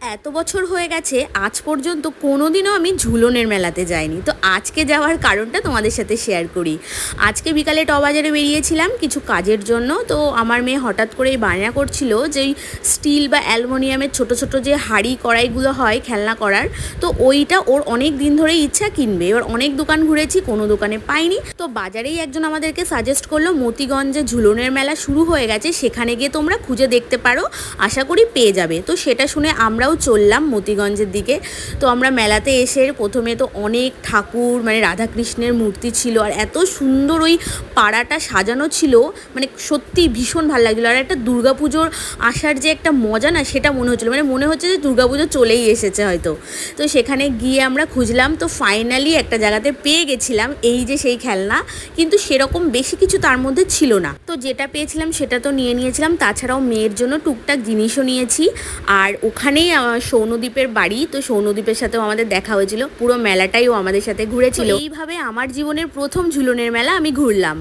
এত বছর হয়ে গেছে, আজ পর্যন্ত কোনোদিনও আমি ঝুলনের মেলাতে যাইনি। তো আজকে যাওয়ার কারণটা তোমাদের সাথে শেয়ার করি। আজকে বিকালে টবাজারে বেরিয়েছিলাম কিছু কাজের জন্য, তো আমার মেয়ে হঠাৎ করেই বায়না করছিল যে স্টিল বা অ্যালমোনিয়ামের ছোট ছোট যে হাঁড়ি কড়াইগুলো হয় খেলনা করার, তো ওইটা ওর অনেক দিন ধরেই ইচ্ছা কিনবে। এবার অনেক দোকান ঘুরেছি, কোনো দোকানে পাইনি। তো বাজারেই একজন আমাদেরকে সাজেস্ট করল, মতিগঞ্জে ঝুলনের মেলা শুরু হয়ে গেছে, সেখানে গিয়ে তোমরা খুঁজে দেখতে পারো, আশা করি পেয়ে যাবে। তো সেটা শুনে আমরাও চললাম মতিগঞ্জের দিকে। তো আমরা মেলাতে এসে প্রথমে তো অনেক ঠাকুর মানে রাধাকৃষ্ণের মূর্তি ছিল আর এত সুন্দর ওই পাড়াটা সাজানো ছিল মানে সত্যি ভীষণ ভালো লাগছিল। আর একটা দুর্গাপুজোর আসার যে একটা মজা না, সেটা মনে হচ্ছিল মানে মনে হচ্ছে যে দুর্গাপুজো চলেই এসেছে হয়তো। তো সেখানে গিয়ে আমরা খুঁজলাম, তো ফাইনালি একটা জায়গাতে পেয়ে গেছিলাম এই যে সেই খেলনা, কিন্তু সেরকম বেশি কিছু তার মধ্যে ছিল না। তো যেটা পেয়েছিলাম সেটা তো নিয়ে নিয়েছিলাম, তাছাড়াও মেয়ের জন্য টুকটাক জিনিসও নিয়েছি। আর ওখানেই আহ, সৌনদীপের বাড়ি তো সৌনদ্বীপের সাথেও আমাদের দেখা হয়েছিল। পুরো মেলাটাই ও আমাদের সাথে ঘুরেছিল। এইভাবে আমার জীবনের প্রথম ঝুলনের মেলা আমি ঘুরলাম।